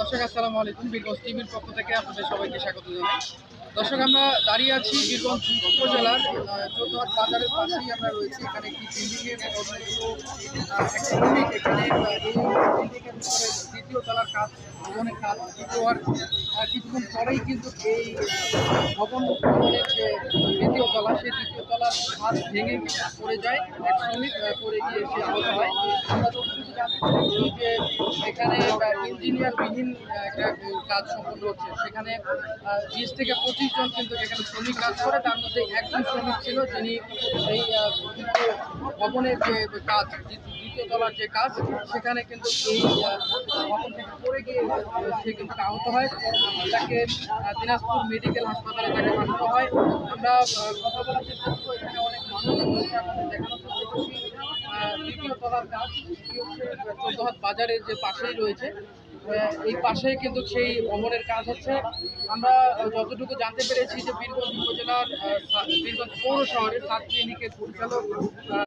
দর্শক, আসসালামু আলাইকুম। বীরগঞ্জ টিভির পক্ষ থেকে আপনাদের সবাইকে স্বাগত জানাই। দর্শক, আমরা দাঁড়িয়ে আছি বীরগঞ্জ উপজেলার চৌদ্দহাট বাজারের পাশেই আমরা রয়েছি। এখানে একটি বিল্ডিংয়ের এখানে দ্বিতীয় তলার কাজ, ভবনের কাজ শুরু হওয়ার কিছুক্ষণ পরেই কিন্তু এই ভবন যে দ্বিতীয় তলা, সেই দ্বিতীয় তলার কাজ ভেঙে পড়ে যায়। এক শ্রমিক পড়ে গিয়ে সে আহত হয়। আমরা যে এখানে ইঞ্জিনিয়ার বিহীন একটা কাজ সম্পন্ন হচ্ছে। সেখানে বিশ থেকে পঁচিশ জন কিন্তু এখানে শ্রমিক কাজ করে। তার মধ্যে একজন শ্রমিক ছিল যিনি এই ভবনের যে কাজ দ্বিতীয় তলার যে কাজ, সেখানে কিন্তু এই ভবন থেকে পড়ে গিয়ে সে কিন্তু আহত হয়। তাকে দিনাজপুর মেডিকেল হাসপাতালে তাকে পাঠানো হয়। আমরা কথা বলার চেষ্টা করব এখানে অনেক মানুষ রয়েছে আপনাদের দেখানোর চেষ্টা করছি আহ, চৌদ্দহাট বাজারের যে পাশেই রয়েছে এই পাশেই কিন্তু সেই অমরের কাজ হচ্ছে। আমরা যতটুকু জানতে পেরেছি যে বীরগঞ্জ উপজেলার বীরগঞ্জ পৌর শহরের সাত ক্লিনিকের পরিচালক